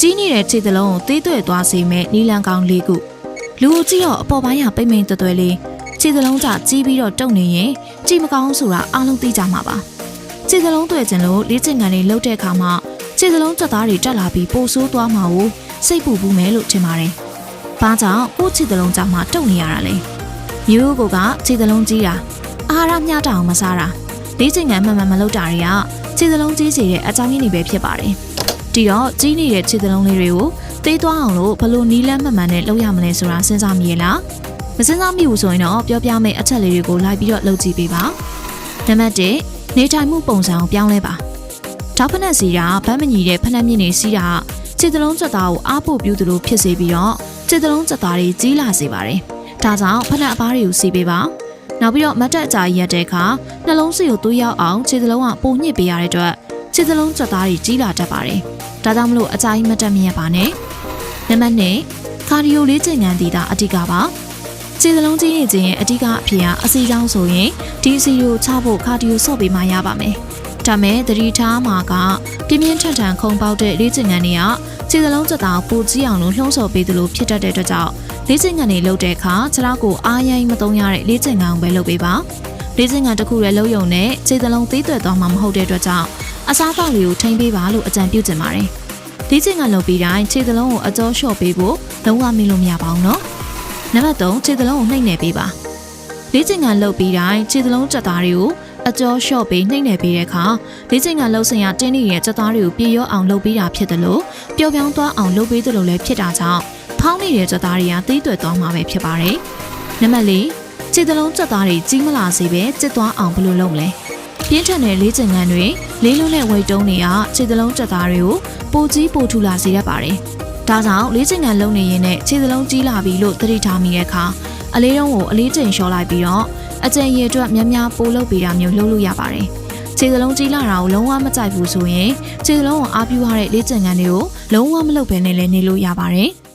ကြီးနေတဲ့ခြေသလုံးကိုသေးသွဲ့သွားစေမဲ့နီလန်ကောင်းလေးခုလူကိုကြည့်တော့အပေါ်ပိုင်းကပိမ့်ပိမ့်တွဲတွဲလေးခြေသလုံးကြကြီးပြီးတော့တုံနေရင်ကြည့်မကောင်းဆိုတာအားလုံးသိကြမှာပါခြေသလုံးတွေ့ကျင်လို့လေ့ကျင့်ခန်းတွေလုပ်တဲ့အခါမှာခြေသလုံးချက်သားတွေတက်လာပြီးပိုဆိုးသွားမှာကိုစိတ်ပူပူမယ်လို့ထင်ပါတယ်။ဘာကြောင့်ကိုယ့်ခြေသလုံးကြမှာတုံနေရတာလဲ။မျိုးကိုကခြေသလုံးကြီးတာအာဟာရမျှတအောင်မစားတာလေ့ကျင့်ခန်းမှန်မှန်မလုပ်တာတွေကခြေသလုံးကြီးစေတဲ့အကြောင်းရင်းတွေပဲဖြစ်ပါတယ်။ ဒီတော့ကြီးနေတဲ့ခြေသလုံးလေးတွေကိုတေးသွားအောင်လို့ဘလို့နီးလန်းမှန်မှန်နဲ့လုပ်ရမလဲဆိုတာစဉ်းစားမိရလား။မစဉ်းစားမိဘူးဆိုရင်တော့ပြောပြမယ့်အချက်လေးတွေကိုလိုက်ပြီးတော့လုပ်ကြည့်ပေးပါ။နံပါတ်1နေထိုင်မှုပုံစံကိုပြောင်းလဲပါ။ထောက်ဖက်နဲ့စီတာဗတ်မညီတဲ့ဖက်နှက်မြင့်နေစီတာခြေသလုံးစက်သားကိုအားပို့ပြူသလိုဖြစ်စေပြီးတော့ခြေသလုံးစက်သားတွေကြီးလာစေပါတယ်။ဒါကြောင့်ဖက်နှက်အပားတွေကိုစီပေးပါ။နောက်ပြီးတော့မတ်တက်အကြာရက်တဲ့အခါနှလုံးစီကိုသွေးရောက်အောင်ခြေသလုံးကပုံညစ်ပေးရတဲ့အတွက် ခြေသလုံးစက်သားတွေကြီးလာတတ်ပါတယ်။ဒါကြောင့်မလို့အကြာကြီးမတက်မရပါနဲ့။နံပါတ်2ကာဒီယိုလေးကျင်ငံတီတာအဓိကပါ။ခြေသလုံးကြီးနေခြင်းရဲ့အဓိကအဖြစ်အစီကြောင်းဆိုရင်ဒီအစီကိုချဖို့ကာဒီယိုဆော့ပေးမှရပါမယ်။ဒါမဲ့သတိထားမှာကပြင်းပြင်းထန်ထန်ခုံပေါက်တဲ့လေးကျင်ငံတွေကခြေသလုံးစက်သားကိုပူကြီးအောင်လို့လှုံ့ဆော်ပေးသလိုဖြစ်တတ်တဲ့အတွက်ကြောင့်လေးကျင်ငံတွေလှုပ်တဲ့အခါခြေထောက်ကိုအားရိုင်းမသုံးရတဲ့လေးကျင်ငံကိုပဲလုပ်ပေးပါ။လေးကျင်ငံတစ်ခုလည်းလုံးယုံနဲ့ခြေသလုံးသေးသွက်သွားမှာမဟုတ်တဲ့အတွက်ကြောင့် အစားအသောက်တွေကိုထိမ့်ပေးပါလို့အကြံပြုချင်ပါတယ်။လေးကျင်ငံလုပ်ပြီးတိုင်းခြေသလုံးကိုအကျော်လျှော့ပေးဖို့လုံးဝမင်းလို့မရပါဘူးနော်။နံပါတ်3ခြေသလုံးကိုနှိမ့်နယ်ပေးပါ။လေးကျင်ငံလုပ်ပြီးတိုင်းခြေသလုံးကြက်သားတွေကိုအကျော်လျှော့ပေးနှိမ့်နယ်ပေးတဲ့အခါလေးကျင်ငံလှုပ်ဆင်ရတင်းနေတဲ့ကြက်သားတွေကိုပြေရောအောင်လုပ်ပေးတာဖြစ်တယ်လို့ပျော်ပြောင်းသွားအောင်လုပ်ပေးတယ်လို့လည်းဖြစ်တာကြောင့်ဖောင်းနေတဲ့ကြက်သားတွေကသေးသွက်သွားမှာပဲဖြစ်ပါတယ်။နံပါတ်4ခြေသလုံးကြက်သားတွေကြီးမလာစေပဲကျစ်သွားအောင်ဘယ်လိုလုပ်မလဲ။ ပြင်းထန်တဲ့လေးကျင်ငံတွေလေးလုံးနဲ့ဝိတ်တုံးတွေကခြေသလုံးကြက်သားတွေကိုပိုကြီးပိုထူလာစေတတ်ပါတယ်။ဒါကြောင့်လေးကျင်ငံလုံးနေရင်နဲ့ခြေသလုံးကြီးလာပြီလို့သတိထားမိတဲ့အခါအလေးတုံးကိုအလေးချိန်လျှော့လိုက်ပြီးတော့အကျဉ်ရည်အတွက်များများပို့လုပ်ပေးတာမျိုးလုပ်လို့ရပါတယ်။ခြေစလုံးကြီးလာတာကိုလုံးဝမကြိုက်ဘူးဆိုရင်ခြေစလုံးကိုအားပြုရတဲ့လေ့ကျင့်ခန်းတွေကိုလုံးဝမလုပ်ဘဲနဲ့လည်းနေလို့ရပါတယ်။